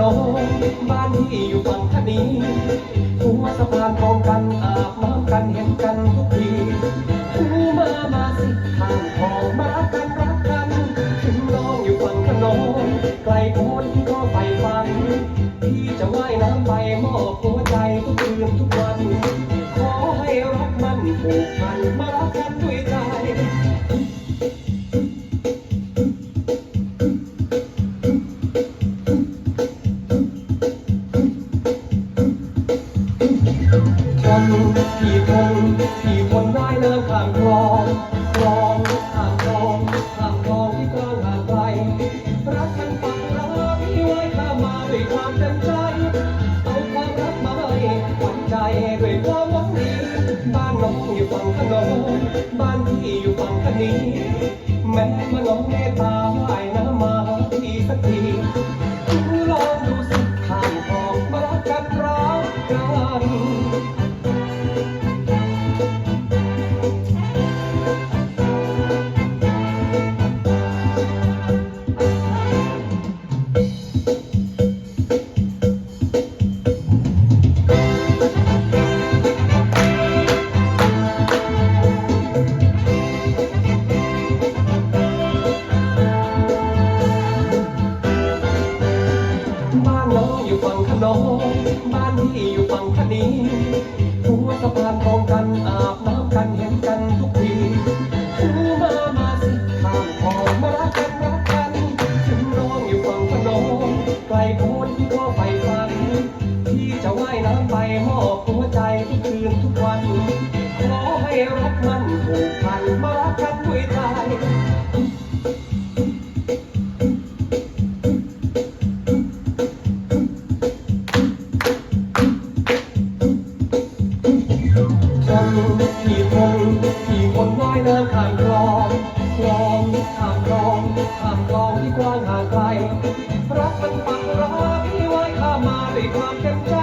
นมบ้านที่อยู่ฝั่งทนีหัวสะพานมองกันอาบน้ำกันเห็นกันทุกทีคูมามาสิทางทองมารักกันรักกัน ถึงน้องอยู่ฝั่งขนมไกลโพ้นก็ไปฟังที่จะว่ายน้ำไปมอบหัวใจทุกคืนทุกวัน ขอให้รักมันผูกพันมารักกันด้วยใจ คนที่คนที่คนได้เริ่มข้ามคลองคลองข้ามคลองข้ามคลองที่กว้างห่างไกลรักกันปักรักที่ไว้ข้ามมาด้วยความเต็มใจเอาความรักมาให้หวั่นใจด้วยความหวังดีบ้านน้องอยู่ฝั่งขนงบ้านพี่อยู่ฝั่งคนีแม้มาน้องเมตตาว่ายน้ำมาทีสักที อยู่ฝั่งคณีหัวสะพานมองกันอาบน้ำกันเห็นกันทุกทีหูมามาสิข้ามคลองมารักกันรักกันถึงน้องอยู่ฝั่งขนงไกลโพ้นก็ไปฝันที่จะว่ายน้ำไปมอบหัวใจทุกคืนทุกวันขอให้รักมันผูกพันมารักกัน ความเต็มใจ